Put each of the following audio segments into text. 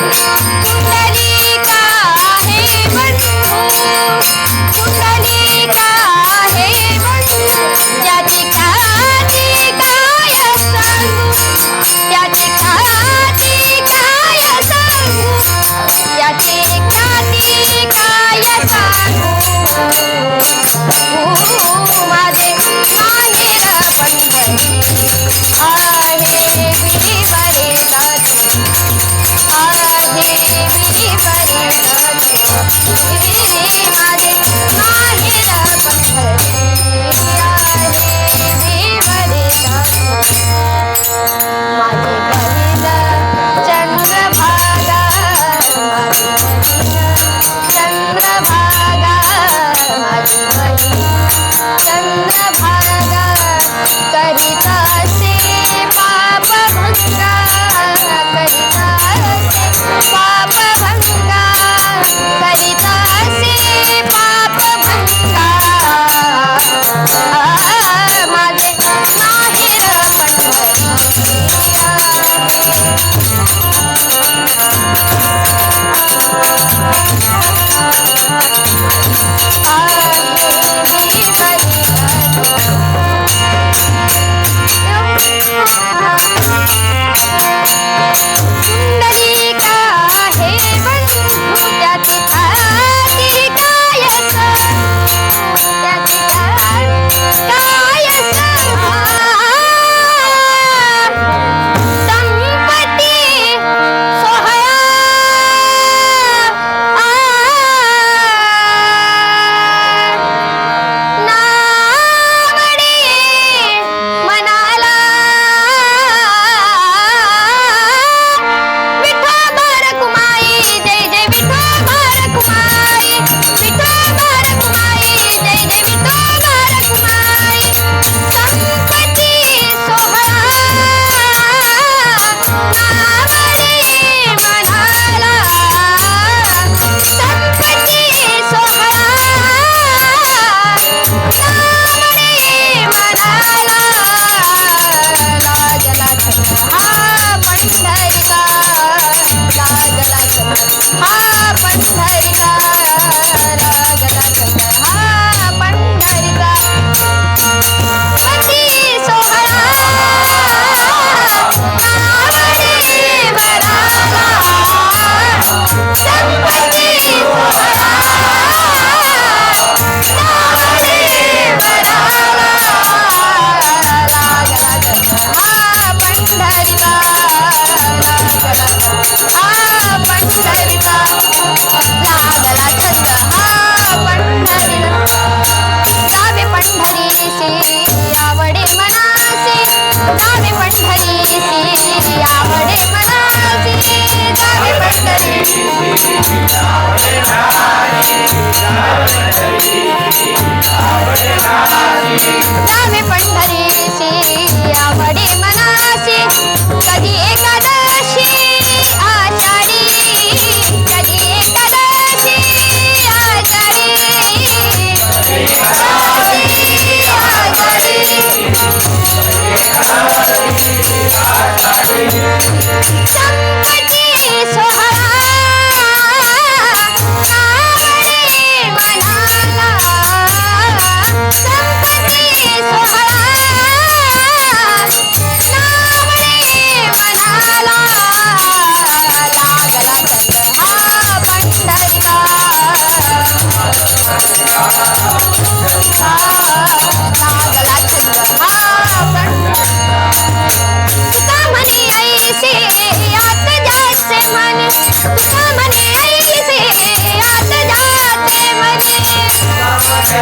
Música करिता से पाप चंद्रभागा करिता जावे पंढरीची आवडे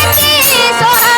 我的祖国和我，像海和浪花一朵。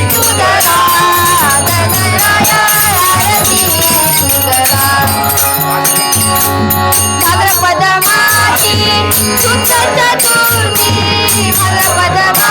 చుట్ట చుట్టూనే మగ పదమా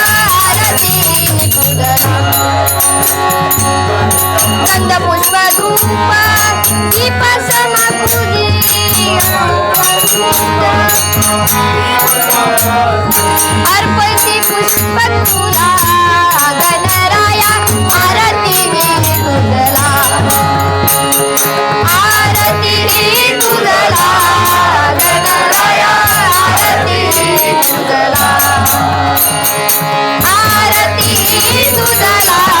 गंध पुष्प धूप दीपासना पूजी अर्पणची पुष्प तुला गणराया आरती तुझला आरती तुझला गणराया आरती तुझला आरती तुझला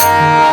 Música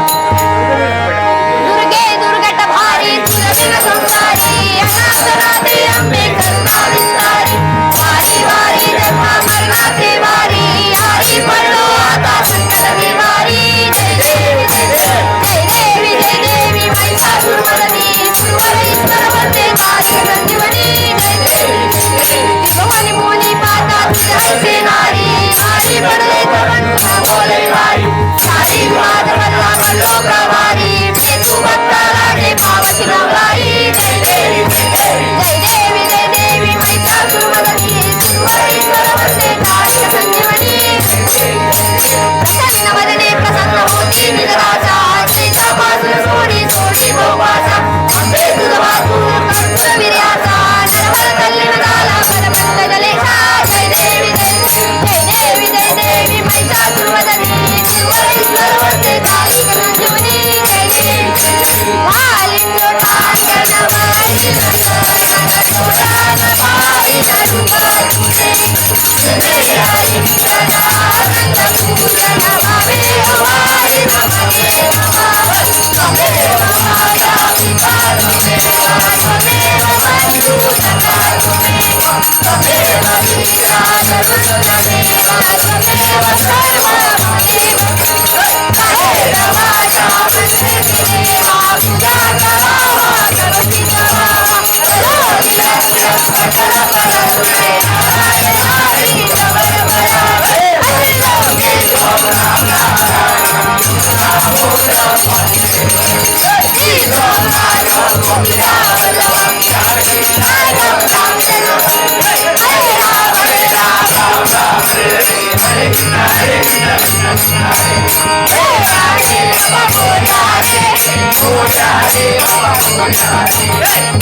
Thank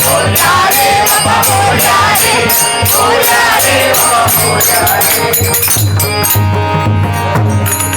you.